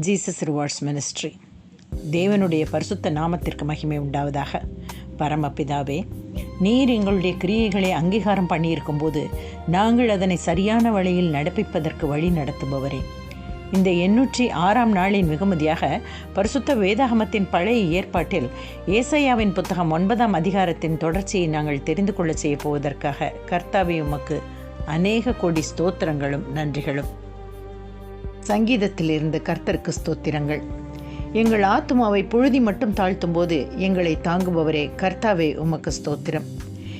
Jesus rewards ministry தேவனுடைய பரிசுத்த நாமத்திற்கு மகிமை உண்டாவதாக. பரமபிதாவே நீர் எங்களுடைய கிரியைகளை அங்கீகாரம் பண்ணியிருக்கும்போது நாங்கள் அதனை சரியான வழியில் நடப்பிப்பதற்கு வழி நடத்துபவரே. இந்த எண்ணூற்றி ஆறாம் நாளின் வெகுமதியாக பரிசுத்த வேதாகமத்தின் பழைய ஏற்பாட்டில் ஏசையாவின் புத்தகம் ஒன்பதாம் அதிகாரத்தின் தொடர்ச்சியை நாங்கள் தெரிந்து கொள்ள செய்ய போவதற்காக கர்த்தாவை உமக்கு அநேக கோடி ஸ்தோத்திரங்களும் நன்றிகளும். சங்கீதத்திலிருந்து கர்த்தருக்கு ஸ்தோத்திரங்கள். எங்கள் ஆத்துமாவை புழுதி மட்டும் தாழ்த்தும் போது எங்களை தாங்குபவரே கர்த்தாவே உமக்கு ஸ்தோத்திரம்.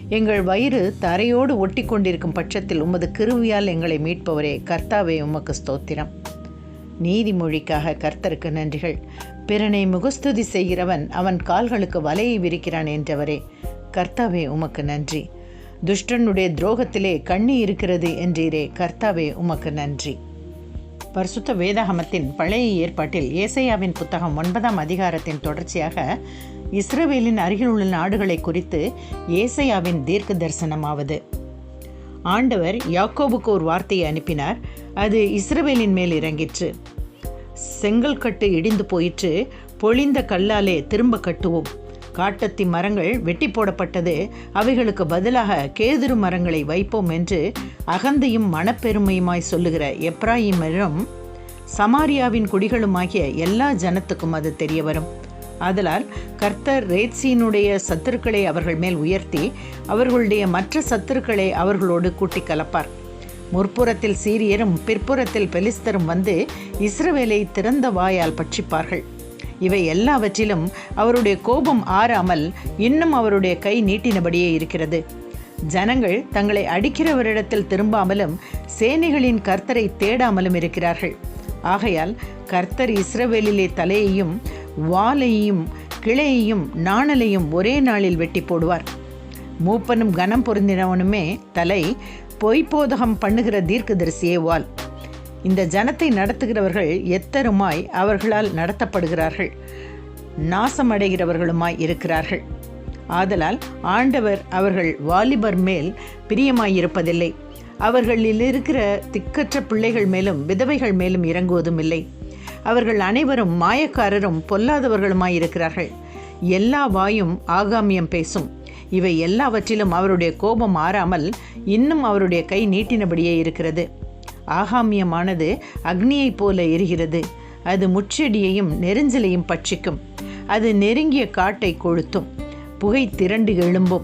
எங்கள் வயிறு தரையோடு ஒட்டி கொண்டிருக்கும் பட்சத்தில் உமது கிருவியால் எங்களை மீட்பவரே கர்த்தாவே உமக்கு ஸ்தோத்திரம். நீதிமொழிக்காக கர்த்தருக்கு நன்றிகள். பிறனை முகஸ்துதி செய்கிறவன் அவன் கால்களுக்கு வலையை விரிக்கிறான் என்றவரே கர்த்தாவே உமக்கு நன்றி. துஷ்டனுடைய துரோகத்திலே கண்ணி இருக்கிறது என்றீரே கர்த்தாவே உமக்கு நன்றி. பரிசுத்த வேதாகமத்தின் பழைய ஏற்பாட்டில் ஏசையாவின் புத்தகம் ஒன்பதாம் அதிகாரத்தின் தொடர்ச்சியாக இஸ்ரவேலின் அருகில் உள்ள நாடுகளை குறித்து ஏசையாவின் தீர்க்க தரிசனமாவது ஆண்டவர் யாக்கோபுக்கு ஒரு வார்த்தையை அனுப்பினார். அது இஸ்ரவேலின் மேல் இறங்கிற்று. செங்கல் கட்டு இடிந்து போயிற்று. பொழிந்த கல்லாலே திரும்ப கட்டுவோம். காட்டத்தி மரங்கள் வெட்டி போடப்பட்டது. அவைகளுக்கு பதிலாக கேதுரு மரங்களை வைப்போம் என்று அகந்தையும் மனப்பெருமையுமாய் சொல்லுகிற எப்ராயிமரும் சமாரியாவின் குடிகளுமாகிய எல்லா ஜனத்துக்கும் அது தெரிய வரும். ஆதலால் கர்த்தர் ரேட்சியினுடைய சத்துருக்களை அவர்கள் மேல் உயர்த்தி அவர்களுடைய மற்ற சத்துருக்களை அவர்களோடு கூட்டி கலப்பார். முற்புறத்தில் சீரியரும் பிற்புறத்தில் பெலிஸ்தரும் வந்து இஸ்ரவேலை திறந்த வாயால் பட்சிப்பார்கள். இவை எல்லாவற்றிலும் அவருடைய கோபம் ஆறாமல் இன்னும் அவருடைய கை நீட்டினபடியே இருக்கிறது. ஜனங்கள் தங்களை அடிக்கிறவரிடத்தில் திரும்பாமலும் சேனைகளின் கர்த்தரை தேடாமலும் இருக்கிறார்கள். ஆகையால் கர்த்தர் இஸ்ரவேலிலே தலையையும் வாலையும் கிளையையும் நாணலையும் ஒரே நாளில் வெட்டி போடுவார். மூப்பனும் கனம் பொருந்தினவனுமே தலை பொய்ப்போதகம் பண்ணுகிற தீர்க்கதரிசியே வால் இந்த ஜனத்தை நடத்துகிறவர்கள் எத்தருமாய் அவர்களால் நடத்தப்படுகிறார்கள்? நாசமடைகிறவர்களுமாய் இருக்கிறார்கள். ஆதலால் ஆண்டவர் அவர்கள் வாலிபர் மேல் பிரியமாயிருப்பதில்லை. அவர்களில் இருக்கிற திக்கற்ற பிள்ளைகள் மேலும் விதவைகள் மேலும் இறங்குவதும் இல்லை அவர்கள் அனைவரும் மாயக்காரரும் பொல்லாதவர்களுமாயிருக்கிறார்கள். எல்லா வாயும் ஆகாமியம் பேசும். இவை எல்லாவற்றிலும் அவருடைய கோபம் ஆறாமல் இன்னும் அவருடைய கை நீட்டினபடியே இருக்கிறது. ஆகாமியமானது அக்னியைப் போல எரிகிறது. அது முச்செடியையும் நெருஞ்சலையும் பட்சிக்கும். அது நெருங்கிய காட்டை கொளுத்தும். புகை திரண்டு எழும்பும்.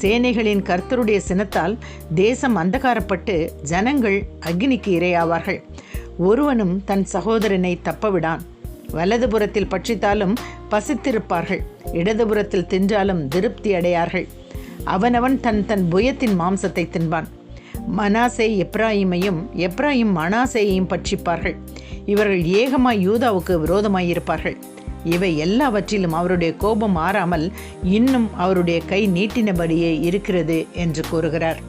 சேனைகளின் கர்த்தருடைய சினத்தால் தேசம் அந்தகாரப்பட்டு ஜனங்கள் அக்னிக்கு இரையாவார்கள். ஒருவனும் தன் சகோதரனை தப்பவிடான். வலதுபுறத்தில் பட்சித்தாலும் பசித்திருப்பார்கள். இடதுபுறத்தில் தின்றாலும் திருப்தி அடையார்கள். அவனவன் தன் தன் புயத்தின் மாம்சத்தை தின்பான். மனாசே எப்ராயிமையும் எப்ராயிம் மனாசேயையும் பட்சிப்பார்கள். இவர்கள் ஏகமாய் யூதாவுக்கு விரோதமாயிருப்பார்கள். இவை எல்லாவற்றிலும் அவருடைய கோபம் மாறாமல் இன்னும் அவருடைய கை நீட்டினபடியே இருக்கிறது என்று கூறுகிறார்.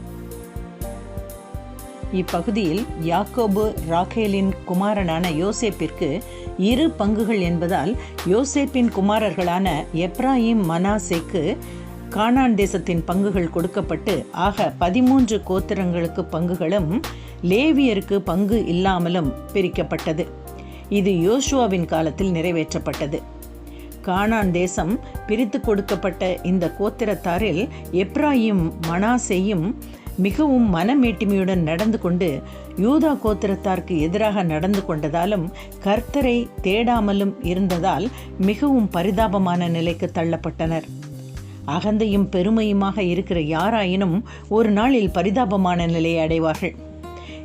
இப்பகுதியில் யாக்கோபு ராகேலின் குமாரனான யோசேப்பிற்கு இரு பங்குகள் என்பதால் யோசேப்பின் குமாரர்களான எப்ராஹிம் மனாசேக்கு கானான் தேசத்தின் பங்குகள் கொடுக்கப்பட்டு ஆக பதிமூன்று கோத்திரங்களுக்கு பங்குகளும் லேவியருக்கு பங்கு இல்லாமலும் பிரிக்கப்பட்டது. இது யோசுவாவின் காலத்தில் நிறைவேற்றப்பட்டது. கானான் தேசம் பிரித்து கொடுக்கப்பட்ட இந்த கோத்திரத்தாரில் எப்ராயும் மனாசேயும் மிகவும் மனமேட்டிமையுடன் நடந்து கொண்டு யூதா கோத்திரத்தாருக்கு எதிராக நடந்து கொண்டதாலும் கர்த்தரை தேடாமலும் இருந்ததால் மிகவும் பரிதாபமான நிலைக்கு தள்ளப்பட்டனர். அகந்தையும் பெருமையுமாக இருக்கிற யாராயினும் ஒரு நாளில் பரிதாபமான நிலையை அடைவார்கள்.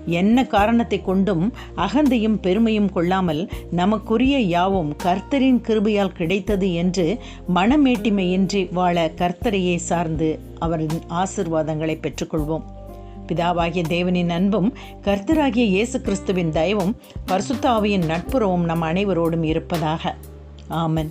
என்ன காரணத்தை கொண்டும் அகந்தையும் பெருமையும் கொள்ளாமல் நமக்குரிய யாவும் கர்த்தரின் கிருபையால் கிடைத்தது என்று மனமேட்டிமையின்றி வாழ கர்த்தரையே சார்ந்து அவரின் ஆசிர்வாதங்களை பெற்றுக்கொள்வோம். பிதாவாகிய தேவனின் அன்பும் கர்த்தராகிய இயேசு கிறிஸ்துவின் தயவும் பரிசுத்தாவியின் நட்புறவும் நம் அனைவரோடும் இருப்பதாக. ஆமன்.